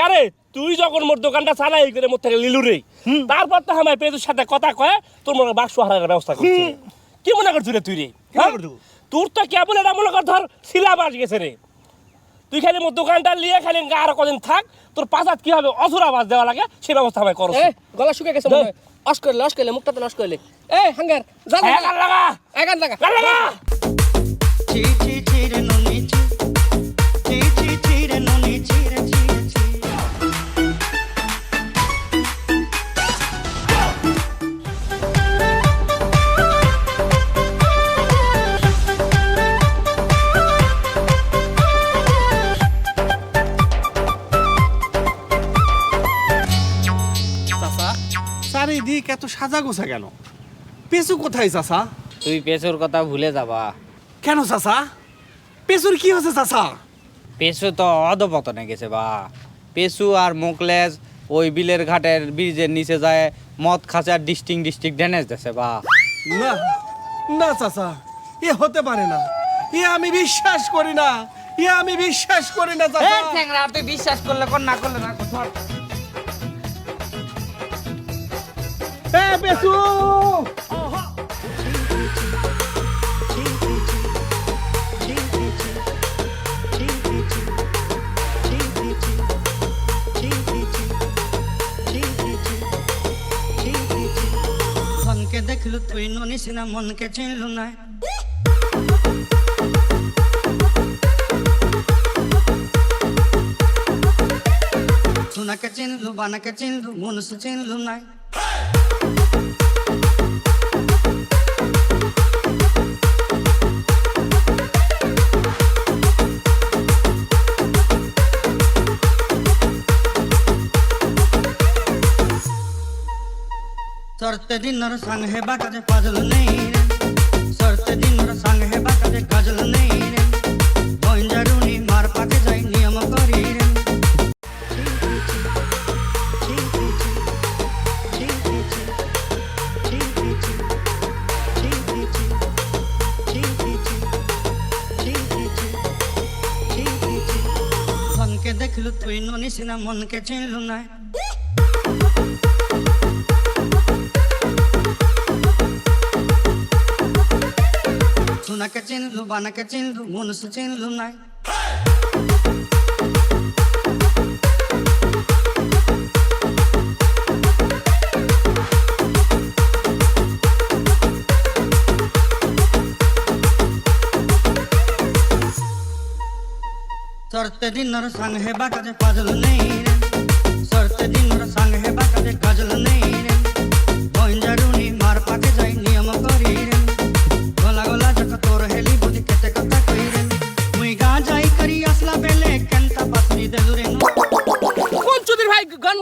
কারে? তুই যখন মোর দোকানটা চালাই করে মোর থেকে লিলু রে। তারপর তো আমার পেজের সাথে কথা কয়ে তোর মনে বাক্স হারার ব্যবস্থা করছি কি মনে করছিস রে তুই রে? হ্যাঁ? তোর তো কেবল এটা মনে কর ধর সিলাবাস গেছে রে। তুই খালি মোর দোকানটা নিয়ে খালি আর কদিন থাক তোর পাঁচাত কি হবে অধুরা বাস দেওয়া লাগে সে ব্যবস্থা আমি করো। এ গলা শুকে গেছে অস করলে অস করলে মুখটা তো নষ্ট করলে এ হাঙ্গার। লাগা। এগান লাগা। লাগা! চারিদিক এত সাজা গোছা কেন? পেছু কোথায় চাচা? তুই পেছুর কথা ভুলে যাবা। কেন চাচা? পেছুর কি হয়েছে চাচা? পেছু তো অধপতনে গেছে বা। পেছু আর মুকলেজ ওই বিলের ঘাটের ব্রিজের নিচে যায় মদ খাঁচা ডিস্টিং ডিস্ট্রিক্ট ড্যানেজ দিছে বা। না না চাচা এ হতে পারে না। এ আমি বিশ্বাস করি না এ আমি বিশ্বাস করি না চাচা। তুই বিশ্বাস করলে কর না করলে না এ পেছু ধনকে দেখলু তুই ননি সিনা, মনকে চিনলু নাই। সোনাকে চিনলু, বানাকে চিনলু, মনুষ্য চিনলু নাই। सरते दिन संग है बाका काजल नहीं रे सरते दिन संग है बाका काजल नहीं रे बोइन जरूनी मार पाके जाई नियम करी रे ধনকে দেখলু তুই ননিস না মনকে চিনলু না సునక చిండ్లు బనక చిండ్లు మునుసు చిండ్లున్నాయి सरते दिन और संग है बाका जे काजल नहीं रे। सरते दिन और संग है बाका जे काजल नहीं रे।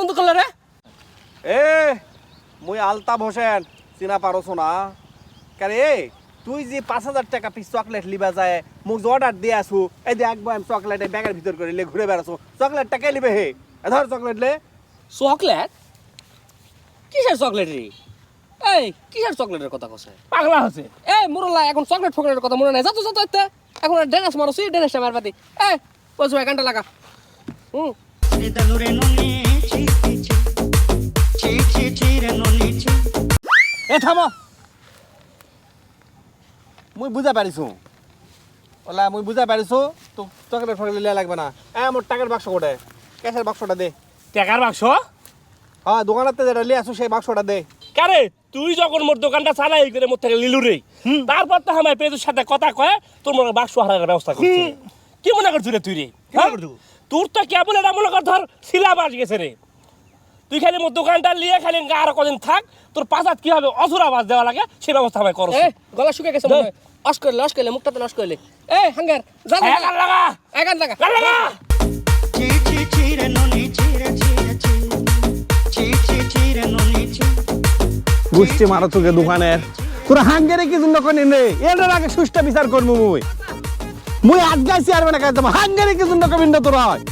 বন্ধ করলে রে? এ মুই আলতাফ হোসেন চিনা পারছ না? কারে তুই যে পাঁচ হাজার টাকা পিস চকলেট লিবা যায় মোক যে অর্ডার দিয়ে আসু এই যে এক বয়াম চকলেট এই ব্যাগের ভিতর করে লে ঘুরে বেড়াছো। চকলেট টাকা লিবে হে? এ ধর চকলেট লে। চকলেট কিসের চকলেট রে? এই কিসের চকলেটের কথা কছে পাগলা হচ্ছে এ মুরলা এখন চকলেট ফকলেটের কথা মনে নাই। যাতো যাতো এতে। এখন ডেনাস মারছি ডেনাসটা মারবাতি এ বসো এখানটা লাগা। হুম। এ থামো। মুই বুঝা পারিছো ওলা মুই বুঝা পারিছো তো চকলেট ফকলেট লিয়া লাগবে না। এ মোর টাকার বাক্স কোটে ক্যাশের বাক্সটা দে। টাকার বাক্স? হ্যাঁ দোকানাতে যেটা লিয়ে আসো সেই বাক্সটা দে। কারে তুই যখন মোর দোকানটা চালাই করে মোর থেকে লিলু রে তারপর তো আমার পেজের সাথে কথা কয়ে তোর মনে বাক্স হারার ব্যবস্থা করছি কি মনে করছিস রে তুই রে? করছু? তোর তো কেবল এটা মনে কর ধর সিলাবাস গেছে রে। তুই খালি মোর দোকানটা নিয়ে খালি আর কদিন থাক তোর পাঁচাত কি হবে? অধুরা বাস দেওয়া লাগে সে ব্যবস্থা আমি করো। গলা শুকে গেছে মনে অস করলে অস করলে মুখটা তো নষ্ট করলে এ হাঙ্গার। লাগা। এগান লাগা। গুষ্টি মারো তোকে দোকানের। তোরা হাঙ্গেরে কি জন্য করেন রে? এটার আগে সুষ্টা বিচার করব মুই। মুই আজকে চেয়ারম্যানের কাছে হাঙ্গেরে কি জন্য কবিন তোরা হয়।